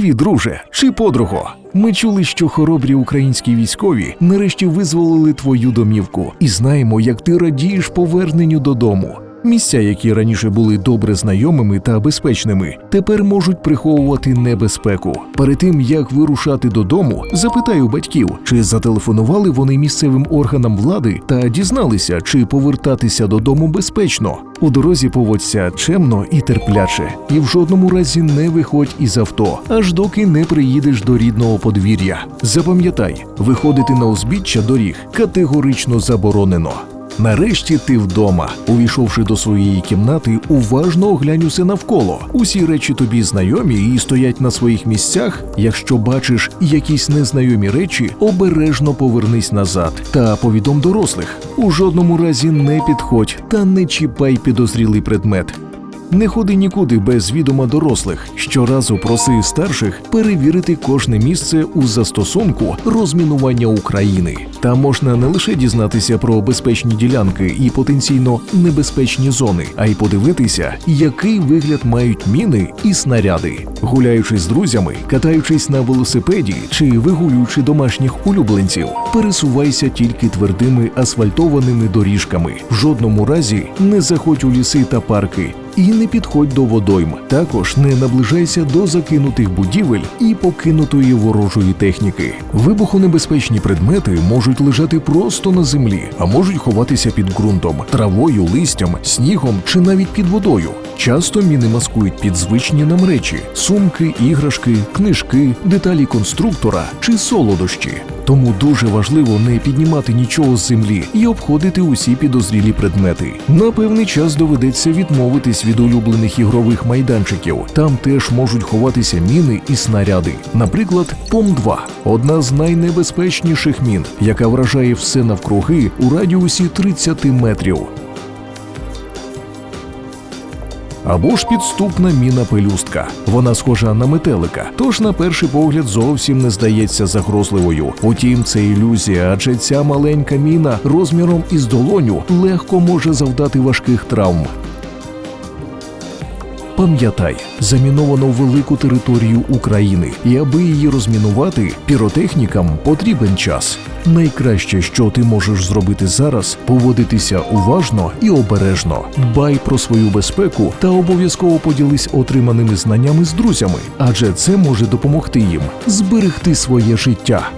Привіт, друже чи подруго. Ми чули, що хоробрі українські військові нарешті визволили твою домівку, і знаємо, як ти радієш поверненню додому. Місця, які раніше були добре знайомими та безпечними, тепер можуть приховувати небезпеку. Перед тим як вирушати додому, запитай у батьків, чи зателефонували вони місцевим органам влади та дізналися, чи повертатися додому безпечно. У дорозі поводься чемно і терпляче, і в жодному разі не виходь із авто, аж доки не приїдеш до рідного подвір'я. Запам'ятай, виходити на узбіччя доріг категорично заборонено. Нарешті ти вдома. Увійшовши до своєї кімнати, уважно оглянь усе навколо. Усі речі тобі знайомі і стоять на своїх місцях. Якщо бачиш якісь незнайомі речі, обережно повернись назад та повідом дорослих. У жодному разі не підходь та не чіпай підозрілий предмет. Не ходи нікуди без відома дорослих. Щоразу проси старших перевірити кожне місце у застосунку розмінування України. Там можна не лише дізнатися про безпечні ділянки і потенційно небезпечні зони, а й подивитися, який вигляд мають міни і снаряди. Гуляючи з друзями, катаючись на велосипеді чи вигулюючи домашніх улюбленців, пересувайся тільки твердими асфальтованими доріжками. В жодному разі не заходь у ліси та парки і не підходь до водойм. Також не наближайся до закинутих будівель і покинутої ворожої техніки. Вибухонебезпечні предмети можуть лежати просто на землі, а можуть ховатися під ґрунтом, травою, листям, снігом чи навіть під водою. Часто міни маскують під звичні нам речі: сумки, іграшки, книжки, деталі конструктора чи солодощі. Тому дуже важливо не піднімати нічого з землі і обходити усі підозрілі предмети. На певний час доведеться відмовитись від улюблених ігрових майданчиків. Там теж можуть ховатися міни і снаряди. Наприклад, ПОМ-2 – одна з найнебезпечніших мін, яка вражає все навкруги у радіусі 30 метрів. Або ж підступна міна пелюстка. Вона схожа на метелика, тож на перший погляд зовсім не здається загрозливою. Утім, це ілюзія, адже ця маленька міна розміром із долоню легко може завдати важких травм. Пам'ятай, заміновано велику територію України, і аби її розмінувати, піротехнікам потрібен час. Найкраще, що ти можеш зробити зараз, поводитися уважно і обережно. Дбай про свою безпеку та обов'язково поділись отриманими знаннями з друзями, адже це може допомогти їм зберегти своє життя.